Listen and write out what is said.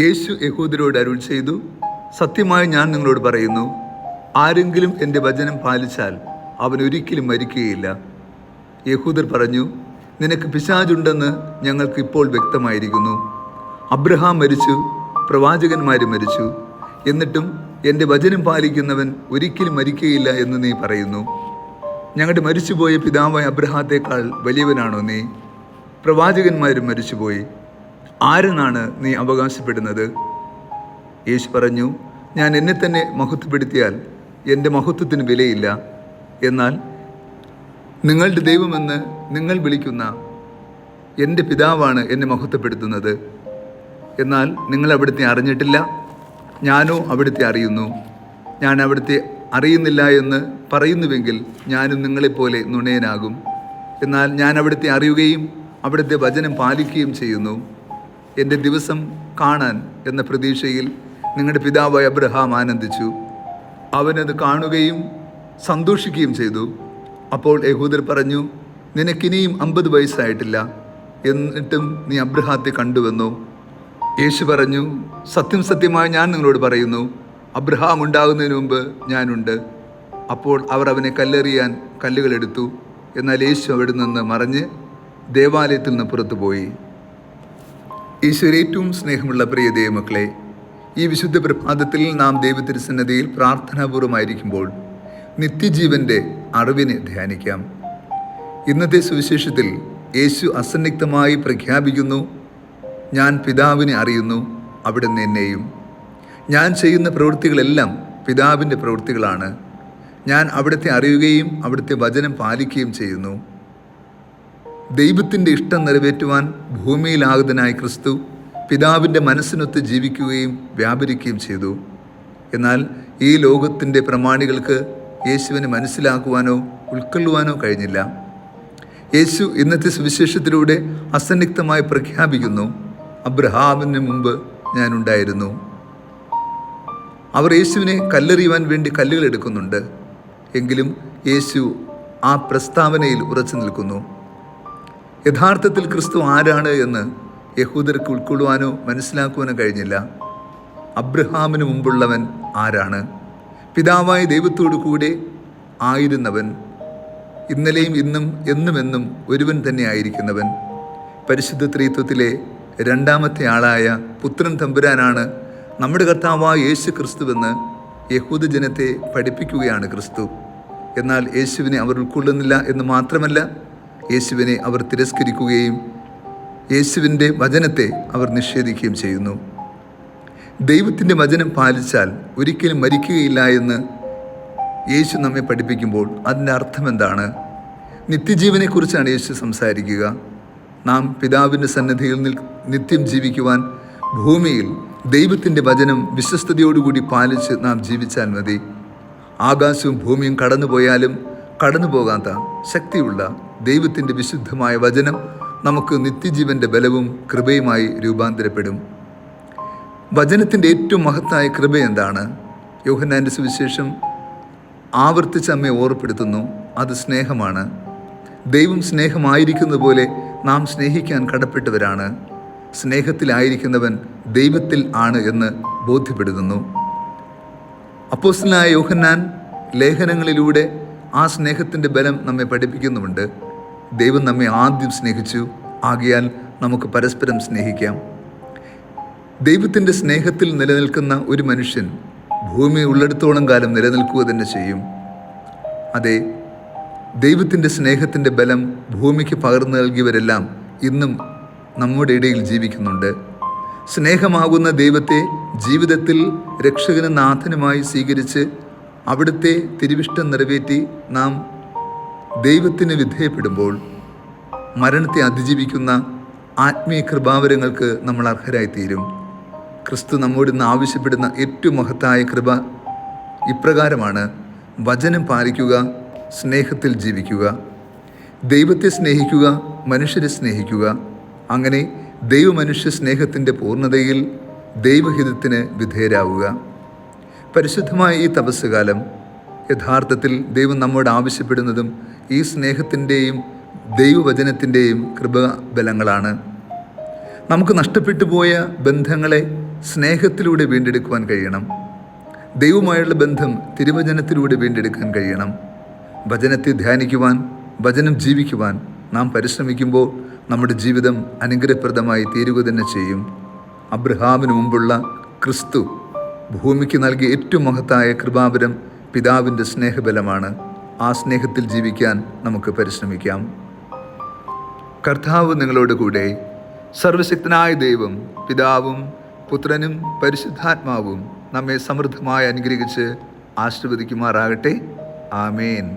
യേശു യഹൂദരോട് അരുൾ ചെയ്തു സത്യമായി ഞാൻ നിങ്ങളോട് പറയുന്നു ആരെങ്കിലും എന്റെ വചനം പാലിച്ചാൽ അവൻ ഒരിക്കലും മരിക്കുകയില്ല. യഹൂദർ പറഞ്ഞു നിനക്ക് പിശാജുണ്ടെന്ന് ഞങ്ങൾക്ക് ഇപ്പോൾ വ്യക്തമായിരിക്കുന്നു. അബ്രഹാം മരിച്ചു പ്രവാചകന്മാരും മരിച്ചു. എന്നിട്ടും എന്റെ വചനം പാലിക്കുന്നവൻ ഒരിക്കലും മരിക്കുകയില്ല എന്ന് നീ പറയുന്നു. ഞങ്ങളുടെ മരിച്ചുപോയ പിതാവായ അബ്രഹാത്തേക്കാൾ വലിയവനാണോ നീ? പ്രവാചകന്മാരും മരിച്ചുപോയി. ആരെന്നാണ് നീ അവകാശപ്പെടുന്നത്? യേശു പറഞ്ഞു ഞാൻ എന്നെ തന്നെ മഹത്വപ്പെടുത്തിയാൽ എന്റെ മഹത്വത്തിന് വിലയില്ല. എന്നാൽ നിങ്ങളുടെ ദൈവമെന്ന് നിങ്ങൾ വിളിക്കുന്ന എന്റെ പിതാവാണ് എന്നെ മഹത്വപ്പെടുത്തുന്നത്. എന്നാൽ നിങ്ങൾ അവിടുത്തെ അറിഞ്ഞിട്ടില്ല. ഞാനോ അവിടുത്തെ അറിയുന്നു. ഞാൻ അവിടുത്തെ അറിയുന്നില്ല എന്ന് പറയുന്നുവെങ്കിൽ ഞാനും നിങ്ങളെപ്പോലെ നുണയനാകും. എന്നാൽ ഞാൻ അവിടുത്തെ അറിയുകയും അവിടുത്തെ വചനം പാലിക്കുകയും ചെയ്യുന്നു. എന്റെ ദിവസം കാണാൻ എന്ന പ്രതീക്ഷയിൽ നിങ്ങളുടെ പിതാവ് അബ്രഹാം ആനന്ദിച്ചു. അവനത് കാണുകയും സന്തോഷിക്കുകയും ചെയ്തു. അപ്പോൾ യഹൂദർ പറഞ്ഞു നിനക്കിനിയും അമ്പത് വയസ്സായിട്ടില്ല. എന്നിട്ടും നീ അബ്രഹാത്തെ കണ്ടുവന്നു? യേശു പറഞ്ഞു സത്യം സത്യമായി ഞാൻ നിങ്ങളോട് പറയുന്നു അബ്രഹാം ഉണ്ടാകുന്നതിന് മുമ്പ് ഞാനുണ്ട്. അപ്പോൾ അവർ അവനെ കല്ലെറിയാൻ കല്ലുകളെടുത്തു എന്നാൽ യേശു അവിടെ നിന്ന് മറിഞ്ഞ് ദേവാലയത്തിൽ നിന്ന് പുറത്തു പോയി ഈശ്വര ഏറ്റവും സ്നേഹമുള്ള പ്രിയ ദൈവമക്കളെ ഈ വിശുദ്ധ പ്രഭാതത്തിൽ നാം ദൈവത്തിരുസന്നതിയിൽ പ്രാർത്ഥനാപൂർവമായിരിക്കുമ്പോൾ നിത്യജീവന്റെ അറിവിനെ ധ്യാനിക്കാം. ഇന്നത്തെ സുവിശേഷത്തിൽ യേശു അസന്നിഗ്ധമായി പ്രഖ്യാപിക്കുന്നു ഞാൻ പിതാവിനെ അറിയുന്നു അവിടുന്ന് എന്നെയും ഞാൻ ചെയ്യുന്ന പ്രവൃത്തികളെല്ലാം പിതാവിന്റെ പ്രവൃത്തികളാണ്. ഞാൻ അവിടുത്തെ അറിയുകയും അവിടുത്തെ വചനം പാലിക്കുകയും ചെയ്യുന്നു. ദൈവത്തിന്റെ ഇഷ്ടം നിറവേറ്റുവാൻ ഭൂമിയിലാകുതനായ ക്രിസ്തു പിതാവിന്റെ മനസ്സിനൊത്ത് ജീവിക്കുകയും വ്യാപരിക്കുകയും ചെയ്തു. എന്നാൽ ഈ ലോകത്തിന്റെ പ്രമാണികൾക്ക് യേശുവിനെ മനസ്സിലാക്കുവാനോ ഉൾക്കൊള്ളുവാനോ കഴിഞ്ഞില്ല. യേശു ഇന്നത്തെ സുവിശേഷത്തിലൂടെ അസന്നിഗ്ധമായി പ്രഖ്യാപിക്കുന്നു അബ്രഹാമിന് മുമ്പ് ഞാനുണ്ടായിരുന്നു അവർ യേശുവിനെ കല്ലെറിയുവാൻ വേണ്ടി കല്ലുകൾ എടുക്കുന്നുണ്ട്. എങ്കിലും യേശു ആ പ്രസ്താവനയിൽ ഉറച്ചു നിൽക്കുന്നു. യഥാർത്ഥത്തിൽ ക്രിസ്തു ആരാണ് എന്ന് യഹൂദർക്ക് ഉൾക്കൊള്ളുവാനോ മനസ്സിലാക്കുവാനോ കഴിഞ്ഞില്ല. അബ്രഹാമിന് മുമ്പുള്ളവൻ ആരാണ്? പിതാവായ ദൈവത്തോടു കൂടെ ആയിരുന്നവൻ ഇന്നലെയും ഇന്നും എന്നുമെന്നും ഒരുവൻ തന്നെ ആയിരിക്കുന്നവൻ. പരിശുദ്ധ ത്രീത്വത്തിലെ രണ്ടാമത്തെ ആളായ പുത്രൻ തമ്പുരാനാണ് നമ്മുടെ കർത്താവായ യേശു ക്രിസ്തുവെന്ന് യഹൂദ ജനത്തെ പഠിപ്പിക്കുകയാണ് ക്രിസ്തു. എന്നാൽ യേശുവിനെ അവർ ഉൾക്കൊള്ളുന്നില്ല എന്ന് മാത്രമല്ല യേശുവിനെ അവർ തിരസ്കരിക്കുകയും യേശുവിന്റെ വചനത്തെ അവർ നിഷേധിക്കുകയും ചെയ്യുന്നു. ദൈവത്തിന്റെ വചനം പാലിച്ചാൽ ഒരിക്കലും മരിക്കുകയില്ല എന്ന് യേശു നമ്മെ പഠിപ്പിക്കുമ്പോൾ അതിന്റെ അർത്ഥം എന്താണ്? നിത്യജീവനെക്കുറിച്ചാണ് യേശു സംസാരിക്കുക. നാം പിതാവിന്റെ സന്നദ്ധിയിൽ നിത്യം ജീവിക്കുവാൻ ഭൂമിയിൽ ദൈവത്തിന്റെ വചനം വിശ്വസ്തയോടുകൂടി പാലിച്ച് നാം ജീവിച്ചാൽ മതി. ആകാശവും ഭൂമിയും കടന്നുപോയാലും കടന്നു പോകാത്ത ശക്തിയുള്ള ദൈവത്തിന്റെ വിശുദ്ധമായ വചനം നമുക്ക് നിത്യജീവന്റെ ബലവും കൃപയുമായി രൂപാന്തരപ്പെടും. വചനത്തിന്റെ ഏറ്റവും മഹത്തായ കൃപ എന്താണ്? യോഹന്നാന്റെ സുവിശേഷം ആവർത്തിച്ച് അമ്മയെ ഓർപ്പെടുത്തുന്നു അത് സ്നേഹമാണ്. ദൈവം സ്നേഹമായിരിക്കുന്ന പോലെ നാം സ്നേഹിക്കാൻ കടപ്പെട്ടവരാണ്. സ്നേഹത്തിലായിരിക്കുന്നവൻ ദൈവത്തിൽ ആണ് എന്ന് ബോധ്യപ്പെടുത്തുന്നു. അപ്പോസ്റ്റലായ യോഹന്നാൻ ലേഖനങ്ങളിലൂടെ ആ സ്നേഹത്തിന്റെ ബലം നമ്മെ പഠിപ്പിക്കുന്നുമുണ്ട്. ദൈവം നമ്മെ ആദ്യം സ്നേഹിച്ചു. ആകിയാൽ നമുക്ക് പരസ്പരം സ്നേഹിക്കാം. ദൈവത്തിന്റെ സ്നേഹത്തിൽ നിലനിൽക്കുന്ന ഒരു മനുഷ്യൻ ഭൂമി ഉള്ളിടത്തോളം കാലം നിലനിൽക്കുക തന്നെ ചെയ്യും. അതെ ദൈവത്തിന്റെ സ്നേഹത്തിന്റെ ബലം ഭൂമിക്ക് പകർന്നു നൽകിയവരെല്ലാം ഇന്നും നമ്മുടെ ഇടയിൽ ജീവിക്കുന്നുണ്ട്. സ്നേഹമാകുന്ന ദൈവത്തെ ജീവിതത്തിൽ രക്ഷകനും നാഥനുമായി സ്വീകരിച്ച് അവിടുത്തെ തിരുവിഷ്ടം നിറവേറ്റി നാം ദൈവത്തിന് വിധേയപ്പെടുമ്പോൾ മരണത്തെ അതിജീവിക്കുന്ന ആത്മീയ കൃപാവരങ്ങൾക്ക് നമ്മൾ അർഹരായിത്തീരും. ക്രിസ്തു നമ്മോട് ഇന്ന് ആവശ്യപ്പെടുന്ന ഏറ്റവും മഹത്തായ കൃപ ഇപ്രകാരമാണ്. വചനം പാലിക്കുക സ്നേഹത്തിൽ ജീവിക്കുക. ദൈവത്തെ സ്നേഹിക്കുക മനുഷ്യരെ സ്നേഹിക്കുക. അങ്ങനെ ദൈവമനുഷ്യ സ്നേഹത്തിന്റെ പൂർണതയിൽ ദൈവഹിതത്തിന് വിധേയരാവുക. പരിശുദ്ധമായ ഈ തപസ്സുകാലം യഥാർത്ഥത്തിൽ ദൈവം നമ്മോട് ആവശ്യപ്പെടുന്നതും ഈ സ്നേഹത്തിന്റെയും ദൈവവചനത്തിന്റെയും കൃപബലങ്ങളാണ്. നമുക്ക് നഷ്ടപ്പെട്ടു പോയ ബന്ധങ്ങളെ സ്നേഹത്തിലൂടെ വീണ്ടെടുക്കുവാൻ കഴിയണം. ദൈവമായുള്ള ബന്ധം തിരുവചനത്തിലൂടെ വീണ്ടെടുക്കാൻ കഴിയണം. വചനത്തെ ധ്യാനിക്കുവാൻ വചനം ജീവിക്കുവാൻ നാം പരിശ്രമിക്കുമ്പോൾ നമ്മുടെ ജീവിതം അനുഗ്രഹപ്രദമായി തീരുക തന്നെ ചെയ്യും. അബ്രഹാമിന് മുമ്പുള്ള ക്രിസ്തു ഭൂമിക്ക് നൽകിയ ഏറ്റവും മഹത്തായ കൃപാവരം പിതാവിന്റെ സ്നേഹബലമാണ്. ആ സ്നേഹത്തിൽ ജീവിക്കാൻ നമുക്ക് പരിശ്രമിക്കാം. കർത്താവ് നിങ്ങളോട് കൂടെ സർവശക്തനായ ദൈവം പിതാവും പുത്രനും പരിശുദ്ധാത്മാവും നമ്മെ സമൃദ്ധമായി അനുഗ്രഹിച്ച് ആശീർവദിക്കുമാറാകട്ടെ. ആമേൻ.